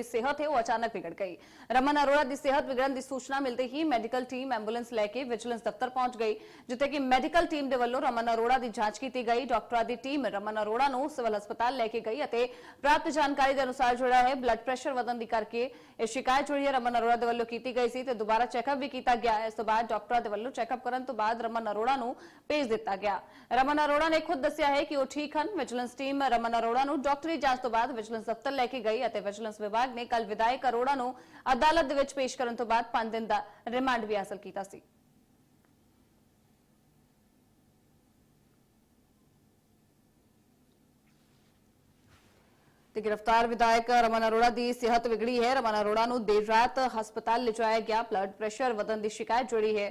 ਜਿਹੜੀ ਸਿਹਤ ਹੈ ਉਹ ਅਚਾਨਕ ਵਿਗੜ ਗਈ ਰਮਨ ਅਰੋੜਾ ਦੀ ਸਿਹਤ ਵਿਗੜਨ ਦੀ ਸੂਚਨਾ ਮਿਲਦੇ ਹੀ ਮੈਡੀਕਲ ਟੀਮ ਐਂਬੂਲੈਂਸ ਲੈ ਕੇ ਵਿਜੀਲੈਂਸ ਦਫ਼ਤਰ ਪਹੁੰਚ ਗਈ ਜਿੱਥੇ ਕਿ ਮੈਡੀਕਲ ਟੀਮ ਦੇ ਵੱਲੋਂ ਰਮਨ ਅਰੋੜਾ ਦੀ ਜਾਂਚ ਕੀਤੀ ਗਈ ਡਾਕਟਰਾਂ ਦੀ ਟੀਮ ਰਮਨ ਅਰੋੜਾ ਨੂੰ ਸਿਵਲ ਹਸਪਤਾਲ ਲੈ ਕੇ ਗਈ ਅਤੇ ਪ੍ਰਾਪਤ ਜਾਣਕਾਰੀ ਦੇ ਅਨੁਸਾਰ ਜਿਹੜਾ ਹੈ ਬਲੱਡ ਪ੍ਰੈਸ਼ਰ ਵਧਣ ਦੀ ਕਰਕੇ ਇਹ ਸ਼ਿਕਾਇਤ ਜਿਹੜੀ ਹੈ ਰਮਨ ਅਰੋੜਾ ਦੇ ਵੱਲੋਂ ਕੀਤੀ ਗਈ ਸੀ ਤੇ ਦੁਬਾਰਾ ਚੈੱਕਅਪ ਵੀ ਕੀਤਾ ਗਿਆ ਇਸ ਤੋਂ ਬਾਅਦ ਡਾਕਟਰਾਂ ਦੇ ਵੱਲੋਂ ਚੈੱਕਅਪ ਕਰਨ ਤੋਂ ਬਾਅਦ ਰਮਨ ਅਰੋੜਾ ਨੂੰ ਭੇਜ ਦਿੱਤਾ ਗਿਆ ਰਮਨ ਅਰੋੜਾ ਨੇ ਖੁਦ ਦੱਸਿਆ ਹੈ ਕਿ ਉਹ ਠੀਕ ਹਨ ਵਿਜੀਲੈਂਸ ਟੀਮ ਰਮਨ ਅਰੋੜਾ ਨੂੰ ਡਾਕਟਰੀ ਜਾਂਚ ਤੋਂ ਬਾਅਦ ਵਿਜੀਲੈਂਸ ਦਫ਼ਤਰ ਲੈ ਕੇ ਗਈ ਅਤੇ ਵਿਜੀਲੈਂਸ ਵਿਭਾਗ ਨੇ ਕੱਲ ਵਿਧਾਇਕ ਅਰੋੜਾ ਨੂੰ ਅਦਾਲਤ ਦੇ ਵਿੱਚ ਪੇਸ਼ ਕਰਨ ਤੋਂ ਬਾਅਦ 5 ਦਿਨ ਦਾ ਰਿਮਾਂਡ ਵੀ ਹਾਸਲ ਕੀਤਾ ਸੀ। ਤੇ ਗ੍ਰਿਫਤਾਰ ਵਿਧਾਇਕ ਰਮਨ ਅਰੋੜਾ ਦੀ ਸਿਹਤ ਵਿਗੜੀ ਹੈ। ਰਮਨ ਅਰੋੜਾ ਨੂੰ ਦੇਰ ਰਾਤ ਹਸਪਤਾਲ ਲਿਜਾਇਆ ਗਿਆ। ਬਲੱਡ ਪ੍ਰੈਸ਼ਰ ਵਧਣ ਦੀ ਸ਼ਿਕਾਇਤ ਜੁੜੀ ਹੈ।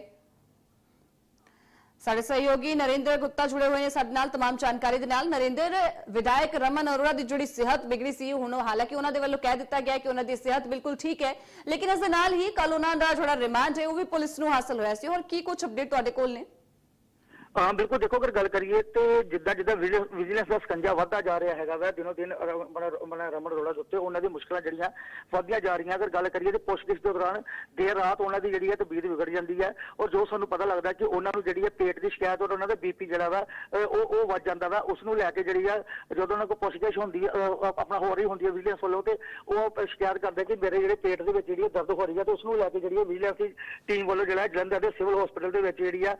ਸਾਡੇ ਸਹਿਯੋਗੀ ਨਰਿੰਦਰ ਗੁਪਤਾ ਜੁੜੇ ਹੋਏ ਨੇ ਸਾਡੇ ਨਾਲ तमाम ਜਾਣਕਾਰੀ ਦੇ ਨਾਲ ਨਰਿੰਦਰ ਵਿਧਾਇਕ ਰਮਨ ਅਰੋੜਾ ਦੀ ਜਿਹੜੀ ਸਿਹਤ ਵਿਗੜੀ ਸੀ ਹੁਣ ਉਹ ਹਾਲਾਂਕਿ ਉਹਨਾਂ ਦੇ ਵੱਲੋਂ ਕਹਿ ਦਿੱਤਾ ਗਿਆ ਕਿ ਉਹਨਾਂ ਦੀ ਸਿਹਤ ਬਿਲਕੁਲ ਠੀਕ ਹੈ ਲੇਕਿਨ ਇਸ ਦੇ ਨਾਲ ਹੀ ਕੱਲ ਉਹਨਾਂ ਦਾ ਜਿਹੜਾ ਰਿਮਾਂਡ ਹੈ ਉਹ ਵੀ ਪੁਲਿਸ ਨੂੰ ਹਾਸਲ ਹੋਇਆ ਸੀ ਹੋਰ ਕੀ ਕੁਝ ਅਪਡੇਟ ਤੁਹਾਡੇ ਕੋਲ ਨੇ ਹਾਂ ਬਿਲਕੁਲ ਦੇਖੋ, ਅਗਰ ਗੱਲ ਕਰੀਏ ਤੇ ਜਿੱਦਾਂ ਜਿੱਦਾਂ ਵਿਜੀਲੈਂਸ ਦਾ ਸਕੰਜਾ ਵੱਧਦਾ ਜਾ ਰਿਹਾ ਹੈਗਾ ਵਾ, ਦਿਨੋ ਦਿਨ ਮਨ ਰਮਨ ਰੋੜਾ ਦੇ ਉੱਤੇ ਉਹਨਾਂ ਦੀ ਮੁਸ਼ਕਲਾਂ ਜਿਹੜੀਆਂ ਵੱਧਦੀਆਂ ਜਾ ਰਹੀਆਂ। ਅਗਰ ਗੱਲ ਕਰੀਏ ਤੇ ਪੁੱਛਗਿੱਛ ਦੇ ਦੌਰਾਨ ਦੇਰ ਰਾਤ ਉਹਨਾਂ ਦੀ ਜਿਹੜੀ ਹੈ ਤਬੀਅਤ ਵਿਗੜ ਜਾਂਦੀ ਹੈ ਔਰ ਜੋ ਸਾਨੂੰ ਪਤਾ ਲੱਗਦਾ ਕਿ ਉਹਨਾਂ ਨੂੰ ਜਿਹੜੀ ਹੈ ਪੇਟ ਦੀ ਸ਼ਿਕਾਇਤ ਔਰ ਉਹਨਾਂ ਦਾ ਬੀਪੀ ਜਿਹੜਾ ਵਾ ਉਹ ਉਹ ਵੱਧ ਜਾਂਦਾ ਵਾ। ਉਸ ਨੂੰ ਲੈ ਕੇ ਜਿਹੜੀ ਆ ਜਦੋਂ ਉਹਨਾਂ ਕੋਲ ਪੁੱਛਗਿੱਛ ਹੁੰਦੀ ਹੈ ਆਪਣਾ ਹੋ ਰਹੀ ਹੁੰਦੀ ਹੈ ਵਿਜੀਲੈਂਸ ਵੱਲੋਂ ਤੇ ਉਹ ਸ਼ਿਕਾਇਤ ਕਰਦੇ ਕਿ ਮੇਰੇ ਜਿਹੜੇ ਪੇਟ ਦੇ ਵਿੱਚ ਜਿਹੜੀ ਹੈ ਦਰਦ ਹੋ ਰਹੀ ਹੈ ਤੇ ਉਸ ਨੂੰ ਲੈ ਕੇ ਜਿਹੜੀ ਹੈ ਵਿਜੀਲੈਂਸ ਦੀ ਟੀਮ ਵੱਲੋਂ ਜਿਹੜਾ ਜਲੰਧਰ ਦੇ ਸਿਵਲ ਹਸਪੀਟਲ ਦੇ ਵਿੱਚ ਜਿਹੜੀ ਆ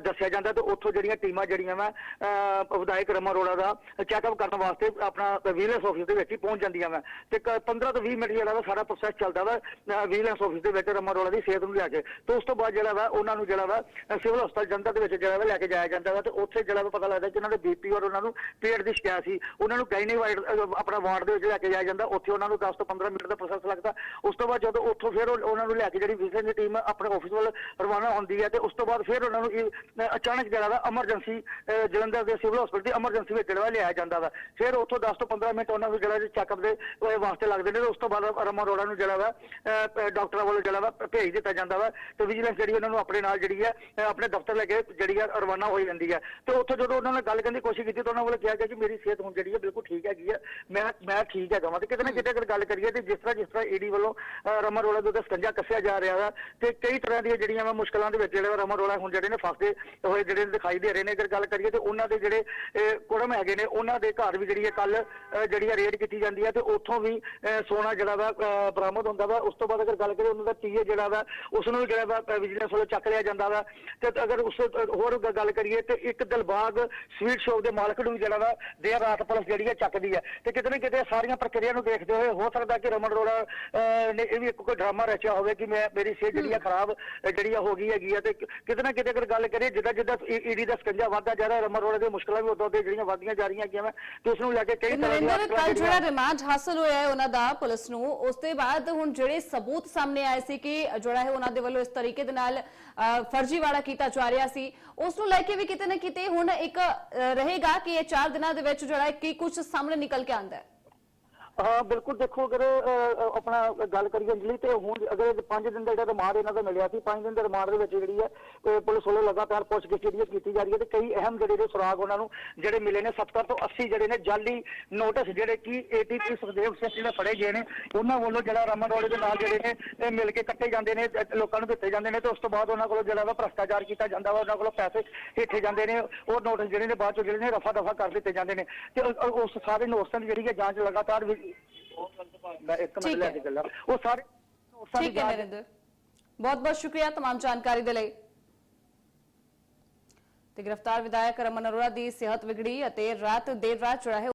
ਦੱਸਿਆ ਜਾਂਦਾ ਤੇ ਉੱਥੋਂ ਜਿਹੜੀਆਂ ਟੀਮਾਂ ਜਿਹੜੀਆਂ ਵਾ, ਅਹ, ਵਿਧਾਇਕ ਰਮਾ ਅਰੋੜਾ ਦਾ ਚੈੱਕਅਪ ਕਰਨ ਵਾਸਤੇ ਆਪਣਾ ਵਿਜੀਲੈਂਸ ਆਫਿਸ ਦੇ ਵਿੱਚ ਹੀ ਪਹੁੰਚ ਜਾਂਦੀਆਂ ਵਾ। ਤੇ ਕ- 15 ਤੋਂ 20 ਮਿੰਟ ਜਿਹੜਾ ਵਾ ਸਾਰਾ ਪ੍ਰੋਸੈਸ ਚੱਲਦਾ ਵਾ ਵਿਜੀਲੈਂਸ ਆਫਿਸ ਦੇ ਵਿੱਚ ਰਮਾ ਅਰੋੜਾ ਦੀ ਸਿਹਤ ਨੂੰ ਲੈ ਕੇ। ਤੇ ਉਸ ਤੋਂ ਬਾਅਦ ਜਿਹੜਾ ਵਾ, ਉਹਨਾਂ ਨੂੰ ਜਿਹੜਾ ਵਾ ਸਿਵਲ ਹਸਪਤਾਲ ਜਨਤਾ ਦੇ ਵਿੱਚ ਜਿਹੜਾ ਵਾ ਲੈ ਕੇ ਜਾਇਆ ਜਾਂਦਾ ਵਾ। ਤੇ ਉੱਥੇ ਜਿਹੜਾ ਵਾ ਪਤਾ ਲੱਗਦਾ ਕਿ ਉਹਨਾਂ ਦੇ ਬੀਪੀ ਔਰ ਉਹਨਾਂ ਨੂੰ ਪੇਟ ਦੀ ਸ਼ਿਕਾਇਤ ਸੀ। ਉਹਨਾਂ ਨੂੰ ਗਾਇਨੀ ਵਾਰਡ ਆਪਣਾ ਵਾਰਡ ਦੇ ਵਿੱਚ ਲੈ ਕੇ ਜਾਇਆ ਜਾਂਦਾ। ਉੱਥੇ ਉਹਨਾਂ ਨੂੰ 10 ਤੋਂ 15 ਮਿੰਟ ਦਾ ਪ੍ਰੋਸੈਸ ਲੱਗਦਾ। ਉਸ ਤੋਂ ਬਾਅਦ ਜਦੋਂ ਉੱਥੋਂ ਫਿਰ ਉਹਨਾਂ ਨੂੰ ਲੈ ਕੇ ਜਿਹੜੀ ਵਿਜੀਲੈਂਸ ਦੀ ਟੀਮ ਆਪਣੇ ਆਫਿਸ ਵੱਲ ਰਵਾਨਾ ਹੁੰਦੀ ਹੈ ਤੇ ਉਸ ਤੋਂ ਬਾਅਦ ਫਿਰ ਉਹਨਾਂ ਨੂੰ ਅਚਾਨਕ ਜਿਹੜਾ ਵਾ ਐਮਰਜੈਂਸੀ ਜਲੰਧਰ ਦੇ ਸਿਵਲ ਹਸਪਤਾਲ ਦੀ ਐਮਰਜੈਂਸੀ ਵਿੱਚ ਜਿਹੜਾ ਵਾ ਲਿਆਇਆ ਜਾਂਦਾ ਵਾ। ਫਿਰ ਉੱਥੋਂ 10 ਤੋਂ 15 ਮਿੰਟ ਉਹਨਾਂ ਨੂੰ ਜਿਹੜਾ ਚੈੱਕਅਪ ਦੇ ਵਾਸਤੇ ਲੱਗਦੇ ਨੇ ਤੇ ਉਸ ਤੋਂ ਬਾਅਦ ਰਮਨ ਅਰੋੜਾ ਨੂੰ ਜਿਹੜਾ ਵਾ ਡਾਕਟਰਾਂ ਵੱਲੋਂ ਜਿਹੜਾ ਵਾ ਭੇਜ ਦਿੱਤਾ ਜਾਂਦਾ ਵਾ ਤੇ ਵਿਜੀਲੈਂਸ ਜਿਹੜੀ ਉਹਨਾਂ ਨੂੰ ਆਪਣੇ ਨਾਲ ਜਿਹੜੀ ਹੈ ਆਪਣੇ ਦਫ਼ਤਰ ਲੈ ਕੇ ਜਿਹੜੀ ਹੈ ਰਵਾਨਾ ਹੋਈ ਜਾਂਦੀ ਹੈ ਤੇ ਉੱਥੋਂ ਜਦੋਂ ਉਹਨਾਂ ਨਾਲ ਗੱਲ ਕਰਨ ਦੀ ਕੋਸ਼ਿਸ਼ ਕੀਤੀ ਤਾਂ ਉਹਨਾਂ ਵੱਲੋਂ ਕਿਹਾ ਗਿਆ ਕਿ ਮੇਰੀ ਸਿਹਤ ਹੁਣ ਜਿਹੜੀ ਹੈ ਬਿਲਕੁਲ ਠੀਕ ਹੈਗੀ ਹੈ ਮੈਂ ਮੈਂ ਠੀਕ ਹੈਗਾ ਵਾਂ। ਤੇ ਕਿਤੇ ਨਾ ਕਿਤੇ ਅਗਰ ਗੱਲ ਕਰੀਏ ਤੇ ਜਿਸ ਤਰ੍ਹਾਂ ਜਿਸ ਤਰ੍ਹਾਂ ਈਡੀ ਵੱਲੋਂ ਅਹ, ਰਮਨ ਅਰੋੜਾ ਦੇ ਉੱਤੇ ਸਕੰਜਾ ਕੱਸਿਆ ਜਾ ਰਿਹਾ ਵਾ ਤੇ ਕਈ ਤਰ੍ਹਾਂ ਦੀਆਂ ਜਿਹੜੀਆਂ ਵਾ ਮੁਸ਼ਕਲਾਂ ਦੇ ਵਿੱਚ ਜਿਹੜੇ ਵਾ ਰਮਨ ਅਰੋੜਾ ਹੁਣ ਜਿਹੜੇ ਨੇ ਫਸਦੇ ਹੋਏ ਜਿਹੜੇ ਦਿਖਾਈ ਦੇ ਰਹੇ ਨੇ ਅਗਰ ਗੱਲ ਕਰੀਏ ਤੇ ਉਹਨਾਂ ਦੇ ਜਿਹੜੇ ਕੁੜਮ ਹੈਗੇ ਨੇ ਉਹਨਾਂ ਦੇ ਘਰ ਵੀ ਜਿਹੜੀ ਹੈ ਕੱਲ ਜਿਹੜੀ ਹੈ ਰੇਡ ਕੀਤੀ ਜਾਂਦੀ ਹੈ ਤੇ ਉੱਥੋਂ ਵੀ ਅਹ, ਸੋਨਾ ਜਿਹੜਾ ਵਾ ਬਰਾਮਦ ਹੁੰਦਾ ਵਾ। ਉਸ ਤੋਂ ਬਾਅਦ ਅਗਰ ਗੱਲ ਕਰੀਏ ਉਹਨਾਂ ਦਾ ਟੀਏ ਜਿਹੜਾ ਵਾ ਉਸ ਨੂੰ ਵੀ ਜਿਹੜਾ ਵਾ ਵਿਜੀਲੈਂਸ ਵੱਲੋਂ ਚੱਕ ਲਿਆ ਜਾਂਦਾ ਵਾ। ਤੇ ਅਗਰ ਉਸ ਹੋਰ ਗੱਲ ਕਰੀਏ ਤੇ ਇੱਕ ਦਿਲਬਾਗ ਸਵੀਟ ਸ਼ਾਪ ਦੇ ਮਾਲਕ ਨੂੰ ਵੀ ਜਿਹੜਾ ਵਾ ਦੇਰ ਰਾਤ ਪੁਲਿਸ ਜਿਹੜੀ ਹੈ ਚੱਕਦੀ ਹੈ। ਤੇ ਕਿਤੇ ਨਾ ਕਿਤੇ ਸਾਰੀਆਂ ਪ੍ਰਕਿਰਿਆ ਨੂੰ ਦੇਖਦੇ ਹੋਏ ਹੋ ਸਕਦਾ ਕਿ ਰਮਨ ਅਰੋੜਾ ਅਹ, ਨੇ ਇਹ ਵੀ ਇੱਕ ਕੋਈ ਡਰਾਮਾ ਰਚਿਆ ਹੋਵੇ ਕਿ ਮੈਂ ਮੇਰੀ ਸਿਹਤ ਜਿਹੜੀ ਹੈ ਖਰਾਬ ਜਿਹੜੀ ਆ ਹੋ ਗਈ ਹੈਗੀ ਆ। ਤੇ ਕਿਤੇ ਨਾ ਕਿਤੇ ਅਗਰ ਗੱਲ ਕਰੀਏ ਜਿੱਦਾਂ ਜਿੱਦਾਂ ਈਡੀ ਦਾ ਸਕੰਜਾ ਵੱਧਦਾ ਜਾ ਰਿਹਾ ਰਮਨ ਅਰੋੜਾ ਦੀਆਂ ਮੁਸ਼ਕਲਾਂ ਵੀ ਉਦੋਂ ਉਦੋਂ ਜਿਹੜੀਆਂ ਵੱਧਦੀਆਂ ਜਾ ਰਹੀਆਂ ਹੈਗੀਆਂ ਤੇ ਉਸ ਨੂੰ ਲੈ ਕੇ ਕਈ ਤਰ੍ਹਾਂ ਦੀਆਂ ਨਰਿੰਦਰ ਕੱਲ ਜਿਹੜਾ ਰਿਮਾਂਡ ਹਾਸਲ ਹੋਇਆ ਹੈ ਉਹਨਾਂ ਦਾ ਪੁਲਿਸ ਨੂੰ ਉਸ ਦੇ ਬਾਅਦ ਹੁਣ ਜਿਹੜੇ ਸਬੂਤ ਸਾਹਮਣੇ ਆਏ ਸੀ ਕਿ ਜਿਹੜਾ ਹੈ ਉਹਨਾਂ ਦੇ ਵੱਲੋਂ ਇਸ ਤਰੀਕੇ ਦੇ ਨਾਲ ਫਰਜ਼ੀਵਾੜਾ ਕੀਤਾ ਜਾ ਰਿਹਾ ਸੀ ਉਸ ਨੂੰ ਲੈ ਕੇ ਵੀ ਕਿਤੇ ਨਾ ਕਿਤੇ ਹੁਣ ਇੱਕ ਰਹੇਗਾ ਕਿ ਇਹ 4 ਦਿਨਾਂ ਦੇ ਵਿੱਚ ਜਿਹੜਾ ਕੀ ਕੁਝ ਸਾਹਮਣੇ ਨਿਕਲ ਕੇ ਆਉਂਦਾ ਹੈ। ਹਾਂ ਬਿਲਕੁਲ ਦੇਖੋ ਅਗਰ ਆਪਣਾ ਗੱਲ ਕਰੀਏ ਅੰਜਲੀ ਤੇ ਹੁਣ ਅਗਰ 5 ਦਿਨ ਦਾ ਜਿਹੜਾ ਰਿਮਾਂਡ ਇਹਨਾਂ ਦਾ ਮਿਲਿਆ ਸੀ 5 ਦਿਨ ਦੇ ਰਿਮਾਂਡ ਦੇ ਵਿੱਚ ਜਿਹੜੀ ਹੈ ਅਹ, ਪੁਲਿਸ ਵੱਲੋਂ ਲਗਾਤਾਰ ਪੁੱਛਗਿੱਛ ਜਿਹੜੀ ਹੈ ਕੀਤੀ ਜਾ ਰਹੀ ਹੈ ਤੇ ਕਈ ਅਹਿਮ ਜਿਹੜੇ ਨੇ ਸੁਰਾਗ ਉਹਨਾਂ ਨੂੰ ਜਿਹੜੇ ਮਿਲੇ ਨੇ 70 ਤੋਂ 80 ਜਿਹੜੇ ਨੇ ਜਾਲੀ ਨੋਟਿਸ ਜਿਹੜੇ ਕਿ ਏਟੀਪੀ ਸੁਖਦੇਵ ਸਿੰਘ ਜਿਹੜੇ ਫੜੇ ਗਏ ਨੇ ਉਹਨਾਂ ਵੱਲੋਂ ਜਿਹੜਾ ਰਮਨ ਰੋੜੇ ਦੇ ਨਾਲ ਜਿਹੜੇ ਨੇ ਇਹ ਮਿਲ ਕੇ ਕੱਟੇ ਜਾਂਦੇ ਨੇ ਲੋਕਾਂ ਨੂੰ ਦਿੱਤੇ ਜਾਂਦੇ ਨੇ ਤੇ ਉਸ ਤੋਂ ਬਾਅਦ ਉਹਨਾਂ ਕੋਲੋਂ ਜਿਹੜਾ ਵਾ ਭ੍ਰਸ਼ਟਾਚਾਰ ਕੀਤਾ ਜਾਂਦਾ ਵਾ ਉਹਨਾਂ ਕੋਲੋਂ ਪੈਸੇ ਹੇਠੇ ਜਾਂਦੇ ਨੇ ਉਹ ਨੋਟਿਸ ਜਿਹੜੇ ਨੇ ਬਾਅਦ ਚੋਂ ਜਿਹੜੇ ਨੇ ਰਫਾ ਦਫਾ ਕਰ ਦਿੱਤੇ ਜਾਂਦੇ ਨੇ ਤੇ ਉਸ ਸਾਰੇ ਨੋਟਿਸਾਂ ਦੀ ਜਿਹੜੀ ਹੈ ਜਾਂਚ ਲਗਾਤਾਰ ਮੈਂ ਇੱਕ ਮਿੰਟ ਠੀਕ ਲੈ ਹੈ। ਕੇ ਚੱਲਾਂ ਉਹ ਸਾਰੇ ਨੋਟਿਸਾਂ ਦੀ ਠੀਕ ਹੈ ਜਾਂਚ- ਨਰਿੰਦਰ ਬਹੁਤ ਬਹੁਤ ਸ਼ੁਕਰੀਆ तमाम ਜਾਣਕਾਰੀ ਦੇ ਲਈ ਤੇ ਗ੍ਰਿਫਤਾਰ ਵਿਧਾਇਕ ਰਮਨ ਅਰੋੜਾ ਦੀ ਸਿਹਤ ਵਿਗੜੀ ਅਤੇ ਰਾਤ ਦੇਰ ਰਾਤ ਜਿਹੜਾ ਹੈ